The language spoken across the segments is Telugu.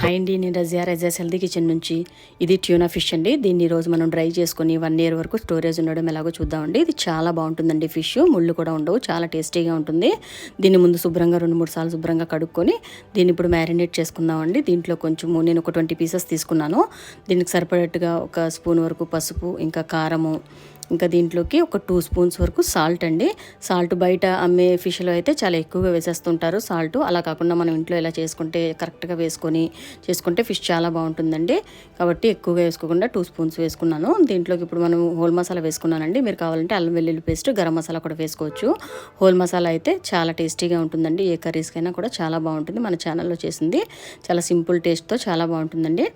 హాయ్ అండి నేను రజియా రజియాస్ హెల్దీ కిచెన్ నుంచి. ఇది ట్యూనా ఫిష్ అండి. దీన్ని ఈరోజు రోజు మనం డ్రై చేసుకుని వన్ ఇయర్ వరకు స్టోరేజ్ ఉండడం ఎలాగో చూద్దామండి. ఇది చాలా బాగుంటుందండి ఫిష్. ముళ్ళు కూడా ఉండవు చాలా టేస్టీగా ఉంటుంది. దీన్ని ముందు శుభ్రంగా రెండు మూడు సార్లు శుభ్రంగా కడుక్కొని దీన్ని ఇప్పుడు మ్యారినేట్ చేసుకుందామండి. దీంట్లో కొంచెము నేను ఒక ట్వంటీ పీసెస్ తీసుకున్నాను. దీనికి సరిపడేట్టుగా ఒక స్పూన్ వరకు పసుపు ఇంకా కారము ఇంకా దీంట్లోకి ఒక టూ స్పూన్స్ వరకు సాల్ట్ అండి. సాల్ట్ బయట అమ్మే ఫిష్లో అయితే చాలా ఎక్కువగా వేసేస్తుంటారు సాల్ట్. అలా కాకుండా మనం ఇంట్లో ఇలా చేసుకుంటే కరెక్ట్గా వేసుకొని చేసుకుంటే ఫిష్ చాలా బాగుంటుందండి. కాబట్టి ఎక్కువగా వేసుకోకుండా టూ స్పూన్స్ వేసుకున్నాను. దీంట్లోకి ఇప్పుడు మనం హోల్ మసాలా వేసుకున్నానండి. మీరు కావాలంటే అల్లం వెల్లుల్లి పేస్ట్ గరం మసాలా కూడా వేసుకోవచ్చు. హోల్ మసాలా అయితే చాలా టేస్టీగా ఉంటుందండి. ఏ కర్రీస్కైనా కూడా చాలా బాగుంటుంది. మన ఛానల్లో చేసింది చాలా సింపుల్ టేస్ట్తో చాలా బాగుంటుందండి.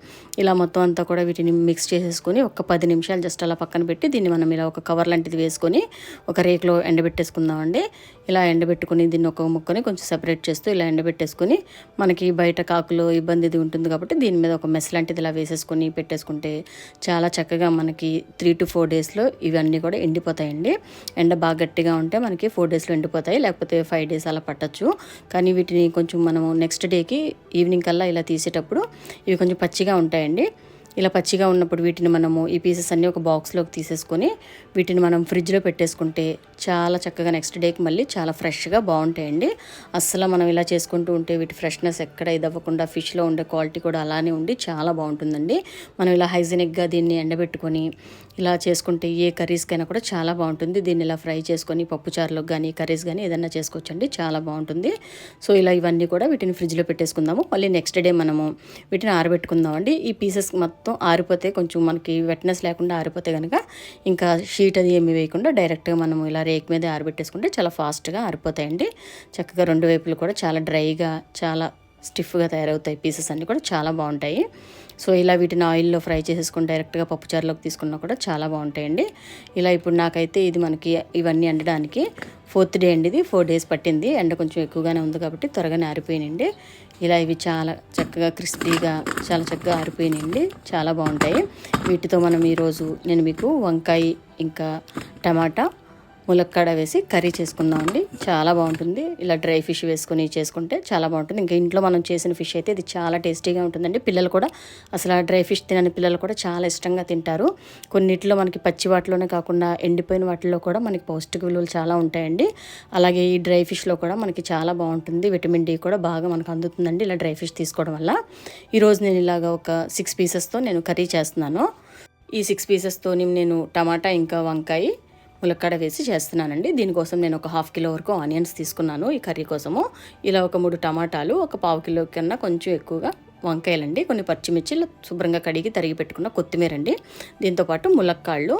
ఇలా మొత్తం అంతా కూడా వీటిని మిక్స్ చేసేసుకొని ఒక పది నిమిషాలు జస్ట్ అలా పక్కన పెట్టి దీన్ని మనం ఇలా ఒక కవర్ లాంటిది వేసుకొని ఒక రేకులో ఎండబెట్టేసుకుందామండి. ఇలా ఎండబెట్టుకుని దీన్ని ఒక ముక్కని కొంచెం సెపరేట్ చేస్తూ ఇలా ఎండబెట్టేసుకొని మనకి బయట కాకులు ఇబ్బంది ఇది ఉంటుంది కాబట్టి దీని మీద ఒక మెస్ లాంటిది ఇలా వేసేసుకొని పెట్టేసుకుంటే చాలా చక్కగా మనకి త్రీ టు ఫోర్ డేస్లో ఇవన్నీ కూడా ఎండిపోతాయండి. ఎండ బాగా గట్టిగా ఉంటే మనకి ఫోర్ డేస్లో ఎండిపోతాయి. లేకపోతే ఫైవ్ డేస్ అలా పట్టచ్చు. కానీ వీటిని కొంచెం మనము నెక్స్ట్ డేకి ఈవినింగ్ కల్లా ఇలా తీసేటప్పుడు ఇవి కొంచెం పచ్చిగా ఉంటాయండి. ఇలా పచ్చిగా ఉన్నప్పుడు వీటిని మనము ఈ పీసెస్ అన్నీ ఒక బాక్స్లోకి తీసేసుకొని వీటిని మనం ఫ్రిడ్జ్లో పెట్టేసుకుంటే చాలా చక్కగా నెక్స్ట్ డేకి మళ్ళీ చాలా ఫ్రెష్గా బాగుంటాయండి. అస్సలు మనం ఇలా చేసుకుంటూ ఉంటే వీటి ఫ్రెష్నెస్ ఎక్కడ ఇదవ్వకుండా ఫిష్లో ఉండే క్వాలిటీ కూడా అలానే ఉండి చాలా బాగుంటుందండి. మనం ఇలా హైజీనిక్గా దీన్ని ఎండబెట్టుకొని ఇలా చేసుకుంటే ఏ కర్రీస్కైనా కూడా చాలా బాగుంటుంది. దీన్ని ఇలా ఫ్రై చేసుకొని పప్పుచారులకు కానీ కర్రీస్ కానీ ఏదైనా చేసుకోవచ్చండి. చాలా బాగుంటుంది. సో ఇలా ఇవన్నీ కూడా వీటిని ఫ్రిడ్జ్లో పెట్టేసుకుందాము. మళ్ళీ నెక్స్ట్ డే మనము వీటిని ఆరబెట్టుకుందామండి. ఈ పీసెస్ మొత్తం ఆరిపోతే కొంచెం మనకి వెట్నెస్ లేకుండా ఆరిపోతే కనుక ఇంకా షీట్ అది ఏమి వేయకుండా డైరెక్ట్గా మనము ఇలా రేక్ మీద ఆరబెట్టేసుకుంటే చాలా ఫాస్ట్గా ఆరిపోతాయండి. చక్కగా రెండు వైపులు కూడా చాలా డ్రైగా చాలా స్టిఫ్గా తయారవుతాయి పీసెస్ అన్నీ కూడా చాలా బాగుంటాయి. సో ఇలా వీటిని ఆయిల్లో ఫ్రై చేసేసుకుని డైరెక్ట్గా పప్పుచారులోకి తీసుకున్నా కూడా చాలా బాగుంటాయండి. ఇలా ఇప్పుడు నాకైతే ఇది మనకి ఇవన్నీ ఎండడానికి ఫోర్త్ డే అండి ఇది. ఫోర్ డేస్ పట్టింది. ఎండ కొంచెం ఎక్కువగానే ఉంది కాబట్టి త్వరగానే ఆరిపోయినండి ఇలా ఇవి చాలా చక్కగా క్రిస్పీగా చాలా చక్కగా ఆరిపోయినాయండి. చాలా బాగుంటాయి. వీటితో మనం ఈరోజు నేను మీకు వంకాయ ఇంకా టమాటా ములక్కాడ వేసి కర్రీ చేసుకుందామండి. చాలా బాగుంటుంది. ఇలా డ్రై ఫిష్ వేసుకొని చేసుకుంటే చాలా బాగుంటుంది. ఇంకా ఇంట్లో మనం చేసిన ఫిష్ అయితే ఇది చాలా టేస్టీగా ఉంటుందండి. పిల్లలు కూడా అసలు ఆ డ్రై ఫిష్ తినని పిల్లలు కూడా చాలా ఇష్టంగా తింటారు. కొన్నిట్లో మనకి పచ్చి వాటిలోనే కాకుండా ఎండిపోయిన వాటిలో కూడా మనకి పౌష్టిక విలువలు చాలా ఉంటాయండి. అలాగే ఈ డ్రై ఫిష్లో కూడా మనకి చాలా బాగుంటుంది. విటమిన్ డి కూడా బాగా మనకు అందుతుందండి ఇలా డ్రై ఫిష్ తీసుకోవడం వల్ల. ఈరోజు నేను ఇలాగ ఒక సిక్స్ పీసెస్తో నేను కర్రీ చేస్తున్నాను. ఈ సిక్స్ పీసెస్తో నేను టమాటా ఇంకా వంకాయ ములక్కాడ వేసి చేస్తున్నానండి. దీనికోసం నేను ఒక హాఫ్ కిలో వరకు ఆనియన్స్ తీసుకున్నాను ఈ కర్రీ కోసము. ఇలా ఒక మూడు టమాటాలు ఒక పావు కిలో కన్నా కొంచెం ఎక్కువగా వంకాయలండి. కొన్ని పచ్చిమిర్చి శుభ్రంగా కడిగి తరిగి పెట్టుకున్న కొత్తిమీర అండి దీంతోపాటు ములక్కాళ్ళు.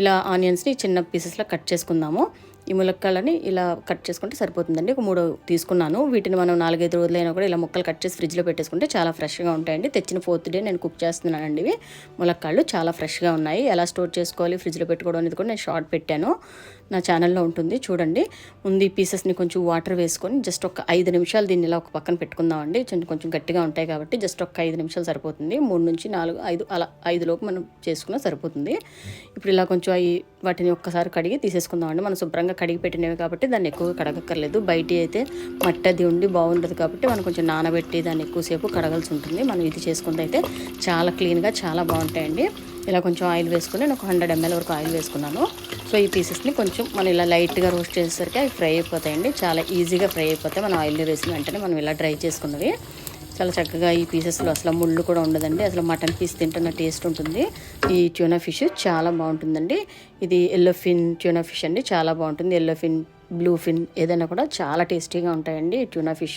ఇలా ఆనియన్స్ని చిన్న పీసెస్లో కట్ చేసుకుందాము. ఈ ములక్కాలని ఇలా కట్ చేసుకుంటే సరిపోతుందండి. ఒక మూడు తీసుకున్నాను. వీటిని మనం నాలుగైదు రోజులైనా కూడా ఇలా ముక్కలు కట్ చేసి ఫ్రిడ్జ్లో పెట్టేసుకుంటే చాలా ఫ్రెష్గా ఉంటాయండి. తెచ్చిన ఫోర్త్ డే నేను కుక్ చేస్తున్నానండి ఇవి. ములక్కాళ్ళు చాలా ఫ్రెష్గా ఉన్నాయి. ఎలా స్టోర్ చేసుకోవాలి ఫ్రిడ్జ్లో పెట్టుకోవడం అనేది కూడా నేను షార్ట్ పెట్టాను. నా ఛానల్లో ఉంటుంది. చూడండి. ముందు ఈ పీసెస్ని కొంచెం వాటర్ వేసుకొని జస్ట్ ఒక ఐదు నిమిషాలు దీన్ని ఇలా ఒక పక్కన పెట్టుకుందామండి. కొంచెం కొంచెం గట్టిగా ఉంటాయి కాబట్టి జస్ట్ ఒక ఐదు నిమిషాలు సరిపోతుంది. మూడు నుంచి నాలుగు ఐదు అలా ఐదులోపు మనం చేసుకున్నా సరిపోతుంది. ఇప్పుడు ఇలా కొంచెం అవి వాటిని ఒక్కసారి కడిగి తీసేసుకుందామండి. మనం శుభ్రంగా కడిగి పెట్టినవి కాబట్టి దాన్ని ఎక్కువగా కడగక్కర్లేదు. బయట అయితే మట్టి అది ఉండి బాగుండదు కాబట్టి మనం కొంచెం నానబెట్టి దాన్ని ఎక్కువసేపు కడగాల్సి ఉంటుంది. మనం ఇది చేసుకుంటే అయితే చాలా క్లీన్గా చాలా బాగుంటాయండి. ఇలా కొంచెం ఆయిల్ వేసుకుని నేను ఒక హండ్రెడ్ ఎంఎల్ వరకు ఆయిల్ వేసుకున్నాను. సో ఈ పీసెస్ని కొంచెం మనం ఇలా లైట్గా రోస్ట్ చేసేసరికి అవి ఫ్రై అయిపోతాయండి. చాలా ఈజీగా ఫ్రై అయిపోతాయి. మనం ఆయిల్ వేసిన వెంటనే మనం ఇలా డ్రై చేసుకున్నవి. చాలా చక్కగా ఈ పీసెస్లో అసలు ముళ్ళు కూడా ఉండదండి. అసలు మటన్ పీస్ తింటున్న టేస్ట్ ఉంటుంది. ఈ ట్యూనా ఫిష్ చాలా బాగుంటుందండి. ఇది ఎల్లో ఫిన్ ట్యూనా ఫిష్ అండి. చాలా బాగుంటుంది. ఎల్లో ఫిన్ బ్లూ ఫిన్ ఏదైనా కూడా చాలా టేస్టీగా ఉంటాయండి ట్యూనా ఫిష్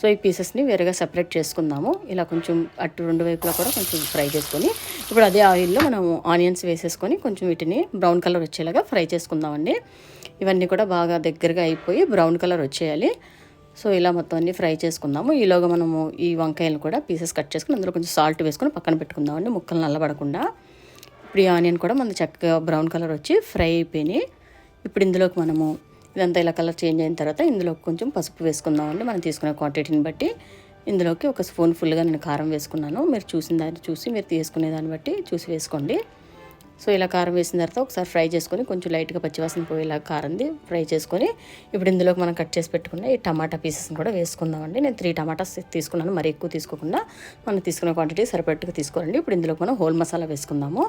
సో ఈ పీసెస్ని వేరేగా సపరేట్ చేసుకుందాము. ఇలా కొంచెం అటు రెండు వైపులా కూడా కొంచెం ఫ్రై చేసుకొని ఇప్పుడు అదే ఆయిల్లో మనం ఆనియన్స్ వేసేసుకొని కొంచెం వీటిని బ్రౌన్ కలర్ వచ్చేలాగా ఫ్రై చేసుకుందామండి. ఇవన్నీ కూడా బాగా దగ్గరగా అయిపోయి బ్రౌన్ కలర్ వచ్చేయాలి. సో ఇలా మొత్తం అన్ని ఫ్రై చేసుకుందాము. ఈలోగా మనము ఈ వంకాయలు కూడా పీసెస్ కట్ చేసుకుని అందులో కొంచెం సాల్ట్ వేసుకొని పక్కన పెట్టుకుందామండి ముక్కలు నల్లబడకుండా. ఇప్పుడు ఈ ఆనియన్ కూడా మన చక్కగా బ్రౌన్ కలర్ వచ్చి ఫ్రై అయిపోయినాయి. ఇప్పుడు ఇందులోకి మనము ఇదంతా ఇలా కలర్ చేంజ్ అయిన తర్వాత ఇందులో కొంచెం పసుపు వేసుకుందామండి. మనం తీసుకునే క్వాంటిటీని బట్టి ఇందులోకి ఒక స్పూన్ ఫుల్గా నేను కారం వేసుకున్నాను. మీరు చూసిన దాన్ని చూసి మీరు తీసుకునే దాన్ని బట్టి చూసి వేసుకోండి. సో ఇలా కారం వేసిన తర్వాత ఒకసారి ఫ్రై చేసుకొని కొంచెం లైట్గా పచ్చివాసన పోయేలా కారంది ఫ్రై చేసుకొని ఇప్పుడు ఇందులో మనం కట్ చేసి పెట్టుకున్న ఈ టమాటా పీసెస్ని కూడా వేసుకుందామండి. నేను త్రీ టమాటాస్ తీసుకున్నాను మరి ఎక్కువ తీసుకోకుండా మనం తీసుకున్న క్వాంటిటీ సరిపెట్టుగా తీసుకోరండి ఇప్పుడు ఇందులో మనం హోల్ మసాలా వేసుకుందాము.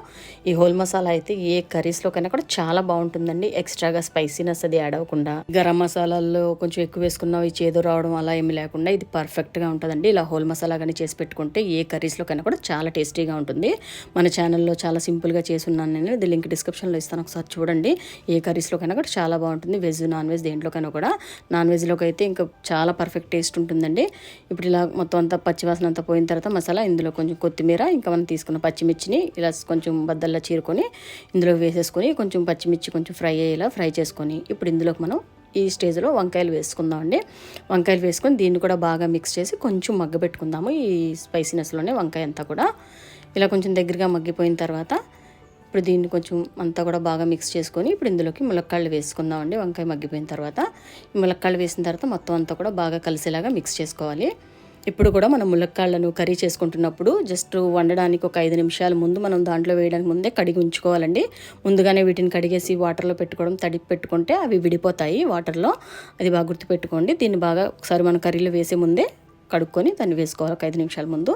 ఈ హోల్ మసాలా అయితే ఏ కర్రీస్లోకైనా కూడా చాలా బాగుంటుందండి. ఎక్స్ట్రాగా స్పైసీనెస్ అది యాడ్ అవ్వకుండా గరం మసాలాల్లో కొంచెం ఎక్కువ వేసుకున్నాం ఈ చేదు రావడం అలా ఏమి లేకుండా ఇది పర్ఫెక్ట్గా ఉంటుందండి. ఇలా హోల్ మసాలా కానీ చేసి పెట్టుకుంటే ఏ కర్రీస్లోకైనా కూడా చాలా టేస్టీగా ఉంటుంది. మన ఛానల్లో చాలా సింపుల్గా చేసి ఉన్నాను నేను. ఇది లింక్ డిస్క్రిప్షన్లో ఇస్తాను. ఒకసారి చూడండి. ఏ కర్రీస్లోకైనా కూడా చాలా బాగుంటుంది. వెజ్ నాన్ వెజ్ దేంట్లోకైనా కూడా. నాన్ వెజ్లోకి అయితే ఇంకా చాలా పర్ఫెక్ట్ టేస్ట్ ఉంటుందండి. ఇప్పుడు ఇలా మొత్తం అంతా పచ్చివాసన అంతా పోయిన తర్వాత మసాలా ఇందులో కొంచెం కొత్తిమీర ఇంకా మనం తీసుకున్న పచ్చిమిర్చిని ఇలా కొంచెం బద్దల్లా చీరుకొని ఇందులో వేసేసుకొని కొంచెం పచ్చిమిర్చి కొంచెం ఫ్రై అయ్యేలా ఫ్రై చేసుకొని ఇప్పుడు ఇందులోకి మనం ఈ స్టేజ్లో వంకాయలు వేసుకుందామండి. వంకాయలు వేసుకొని దీన్ని కూడా బాగా మిక్స్ చేసి కొంచెం మగ్గబెట్టుకుందాము ఈ స్పైసీనెస్లోనే వంకాయ అంతా కూడా. ఇలా కొంచెం దగ్గరగా మగ్గిపోయిన తర్వాత ఇప్పుడు దీన్ని కొంచెం అంతా కూడా బాగా మిక్స్ చేసుకొని ఇప్పుడు ఇందులోకి ములక్కాళ్ళు వేసుకుందామండి. వంకాయ మగ్గిపోయిన తర్వాత ములక్కాళ్ళు వేసిన తర్వాత మొత్తం అంతా కూడా బాగా కలిసేలాగా మిక్స్ చేసుకోవాలి. ఇప్పుడు కూడా మనం ములక్కాళ్ళను కర్రీ చేసుకుంటున్నప్పుడు జస్ట్ వండడానికి ఒక ఐదు నిమిషాల ముందు మనం దాంట్లో వేయడానికి ముందే కడిగి ఉంచుకోవాలండి. ముందుగానే వీటిని కడిగేసి వాటర్లో పెట్టుకోవడం తడి పెట్టుకుంటే అవి విడిపోతాయి వాటర్లో అది బాగా గుర్తుపెట్టుకోండి. దీన్ని బాగా ఒకసారి మనం కర్రీలో వేసే ముందే కడుక్కొని దాన్ని వేసుకోవాలి ఒక ఐదు నిమిషాల ముందు.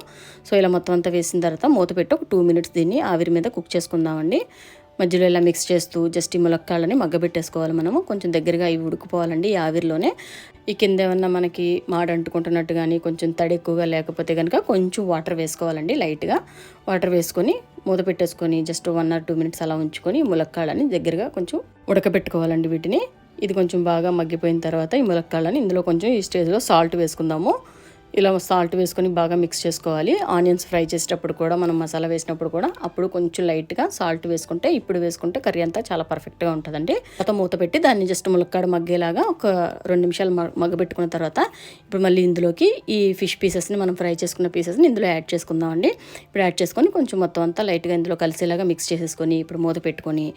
సో ఇలా మొత్తం అంతా వేసిన తర్వాత మూత పెట్టి ఒక టూ మినిట్స్ దీన్ని ఆవిరి మీద కుక్ చేసుకుందామండి. మధ్యలో ఇలా మిక్స్ చేస్తూ జస్ట్ ఈ ములక్కాళ్ళని మగ్గబెట్టేసుకోవాలి మనము. కొంచెం దగ్గరగా ఇవి ఉడికిపోవాలండి ఈ ఆవిరిలోనే. ఈ కింద ఏమన్నా మనకి మాడ అంటుకుంటున్నట్టు కానీ కొంచెం తడి ఎక్కువగా లేకపోతే కనుక కొంచెం వాటర్ వేసుకోవాలండి లైట్గా. వాటర్ వేసుకొని మూత పెట్టేసుకొని just one or two minutes అలా ఉంచుకొని ములక్కాళ్ళని దగ్గరగా కొంచెం ఉడకబెట్టుకోవాలండి వీటిని. ఇది కొంచెం బాగా మగ్గిపోయిన తర్వాత ఈ ములక్కాళ్ళని ఇందులో కొంచెం ఈ స్టేజ్లో సాల్ట్ వేసుకుందాము. ఇలా సాల్ట్ వేసుకొని బాగా మిక్స్ చేసుకోవాలి. ఆనియన్స్ ఫ్రై చేసేటప్పుడు కూడా మనం మసాలా వేసినప్పుడు కూడా అప్పుడు కొంచెం లైట్గా సాల్ట్ వేసుకుంటే ఇప్పుడు వేసుకుంటే కర్రీ అంతా చాలా పర్ఫెక్ట్గా ఉంటుందండి. తర్వాత మూత పెట్టి దాన్ని జస్ట్ ములక్కాడ మగ్గేలాగా ఒక రెండు నిమిషాలు మగ్గబెట్టుకున్న తర్వాత ఇప్పుడు మళ్ళీ ఇందులోకి ఈ ఫిష్ పీసెస్ని మనం ఫ్రై చేసుకున్న పీసెస్ని ఇందులో యాడ్ చేసుకుందామండి. ఇప్పుడు యాడ్ చేసుకొని కొంచెం మొత్తం అంతా లైట్గా ఇందులో కలిసేలాగా మిక్స్ చేసేసుకొని ఇప్పుడు మూత పెట్టుకొని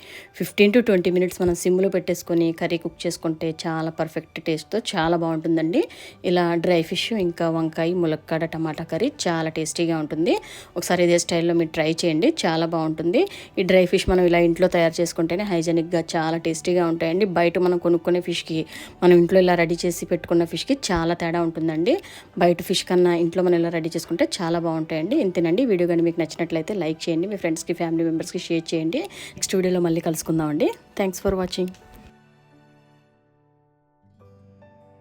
ఫిఫ్టీన్ టు ట్వంటీ మినిట్స్ మనం సిమ్లో పెట్టేసుకొని కర్రీ కుక్ చేసుకుంటే చాలా పర్ఫెక్ట్ టేస్ట్తో చాలా బాగుంటుందండి. ఇలా డ్రై ఫిష్ ఇంకా వంకాయ ములక్కాడ టమాటా కర్రీ చాలా టేస్టీగా ఉంటుంది. ఒకసారి ఇదే స్టైల్లో మీరు ట్రై చేయండి చాలా బాగుంటుంది. ఈ డ్రై ఫిష్ మనం ఇలా ఇంట్లో తయారు చేసుకుంటేనే హైజెనిక్గా చాలా టేస్టీగా ఉంటాయండి. బయట మనం కొనుక్కునే ఫిష్కి మనం ఇంట్లో ఇలా రెడీ చేసి పెట్టుకున్న ఫిష్కి చాలా తేడా ఉంటుందండి. బయట ఫిష్ కన్నా ఇంట్లో మనం ఇలా రెడీ చేసుకుంటే చాలా బాగుంటాయండి. ఇంతేనండి. వీడియో కానీ మీకు నచ్చినట్లయితే లైక్ చేయండి. మీ ఫ్రెండ్స్కి ఫ్యామిలీ మెంబర్స్కి షేర్ చేయండి. నెక్స్ట్ వీడియోలో మళ్ళీ కలుసుకుందామండి. Thanks for watching.